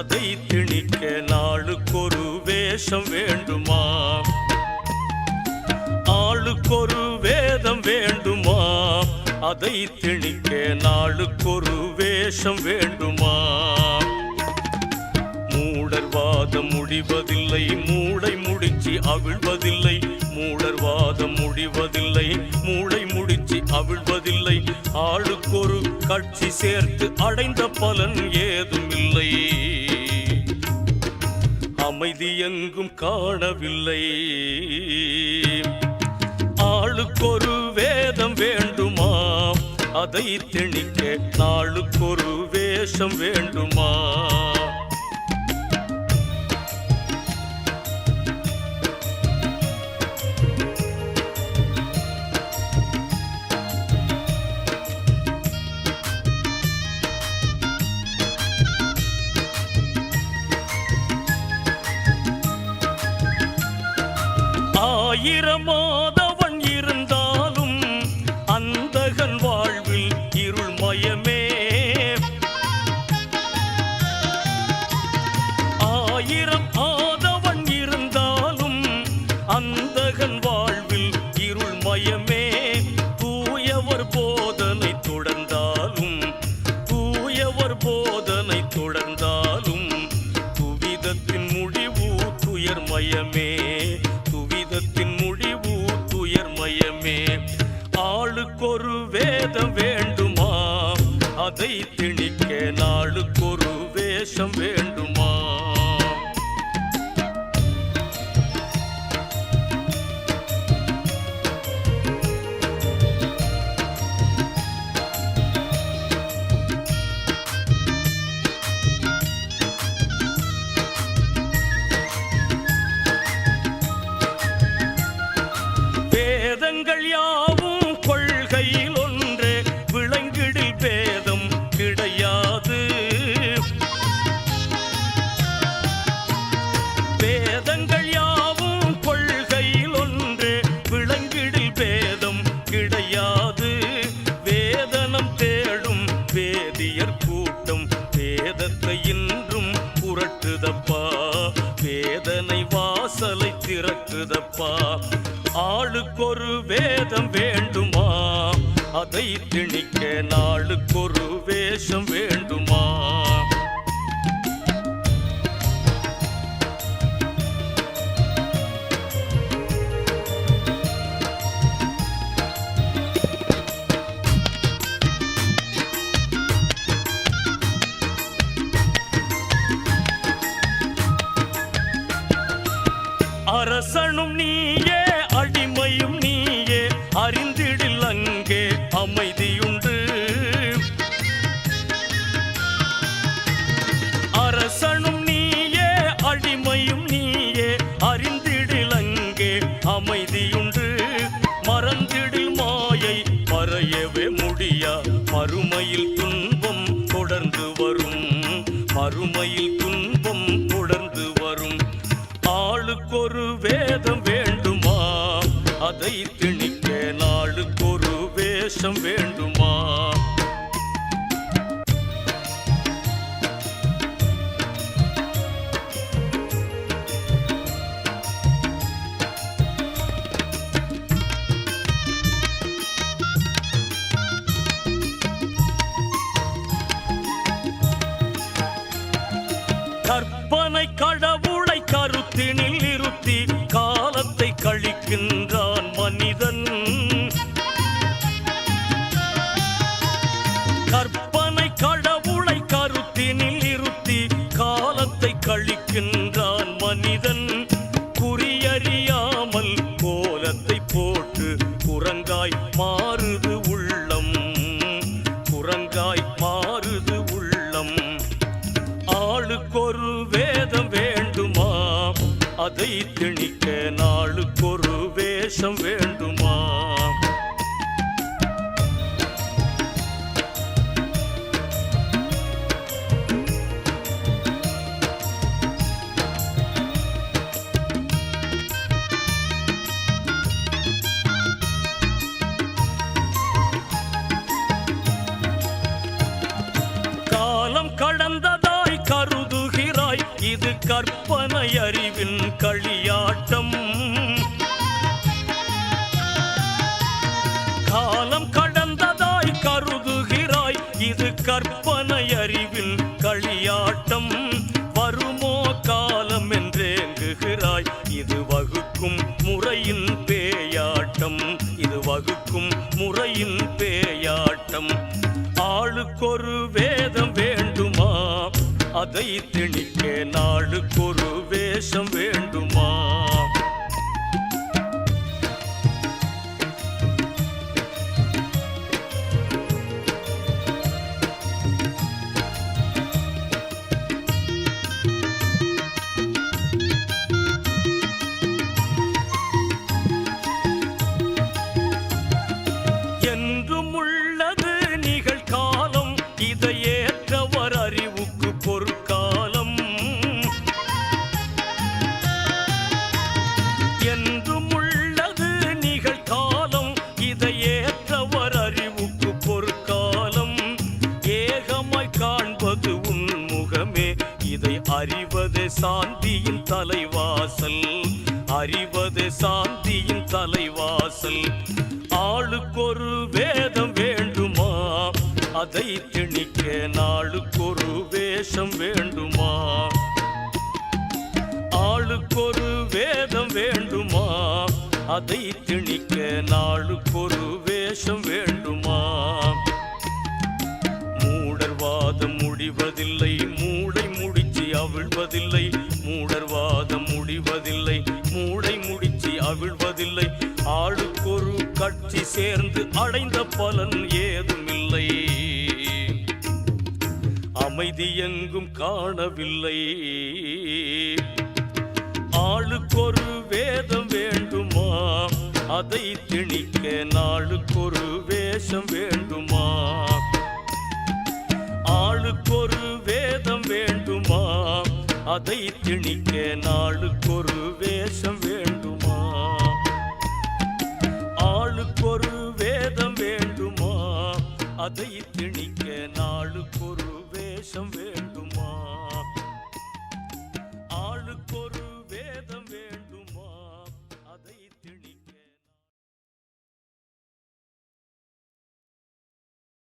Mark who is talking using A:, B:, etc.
A: அதை திணிக்க நாளுக்கொரு வேஷம் வேண்டுமா? ஆளுக்கொரு வேதம் வேண்டுமா? அதை திணிக்க நாளுக்கொரு வேஷம் வேண்டுமா? மூடர்வாதம் முடிவதில்லை மூளை முடிச்சு அவிழ்வதில்லை. மூடர்வாதம் முடிவதில்லை மூளை முடிச்சு அவிழ்வதில்லை. ஆளுக்கொரு கட்சி சேர்த்து அடைந்த பலன் ஏ அமைதி எங்கும் காணவில்லை. ஆளுக்கொரு வேதம் வேண்டுமா? அதை திணிக்க நாளுக்கொரு வேஷம் வேண்டுமா? ஆயிரமாதவன் இருந்தாலும் அந்தகன் வாழ்வில் இருள் மயமே. ஆயிரம் வேஷம் வேண்டுமா வேதனை வாசலை திறக்குதப்பா. ஆளுக்கொரு வேதம் வேண்டுமா? அதை திணிக்க நாளுக்கொரு வேஷம் வேண்டுமா? அரசனும் நீயே. அதை திணிக்க நாளுக்கொரு வேஷம் வேண்டுமா? கற்பனை கடவுளை கருத்தினில் இருத்தி காலத்தை கழிக்கின்றார். கோலத்தை போட்டு குரங்காய் மாறுது உள்ளம். குரங்காய் மாறுது உள்ளம். ஆளுக்கொரு வேதம் வேண்டுமா? அதை திணிக்க நாளுக்கொரு வேஷம் வேண்டும்? கற்பனை அறிவின் களியாட்டம். காலம் கடந்ததாய் கருதுகிறாய் இது கற்பனை அறிவின் களியாட்டம். வருமோ காலம் என்றேங்குகிறாய் இது வகுக்கும் முறையின் பேயாட்டம். இது வகுக்கும் முறையின் பேயாட்டம். ஆளுக்கொரு வேதம் வேண்டுமா? அதை திணிக்க நாளுக்கொரு வேஷம் வேண்டுமா? சாந்தியின் தலைவாசல். அறிவது சாந்தியின் தலைவாசல். ஆளுக்கொரு வேதம் வேண்டுமா? அதை திணிக்க நாளுக்கொரு வேஷம் வேண்டுமா? ஆளுக்கொரு வேதம் வேண்டுமா? அதை திணிக்க நாளுக்கொரு வேஷம் வேண்டுமா? மூடர்வாதம் முடிவதில்லை மூளை முடிச்சு அவிழ்வதில்லை. சேர்ந்து அடைந்த பலன் ஏதுமில்லை. அமைதி எங்கும் காணவில்லை. ஆளுக்கொரு வேதம் வேண்டுமா? அதை திணிக்க நாளுக்கொரு வேஷம் வேண்டுமா? ஆளுக்கொரு வேதம் வேண்டுமா? அதை திணிக்க நாளுக்கொரு வேஷம் வேண்டுமா? ஆளுக்கொரு அதை திணிக்க நாளுக்கொரு வேஷம் வேண்டுமா?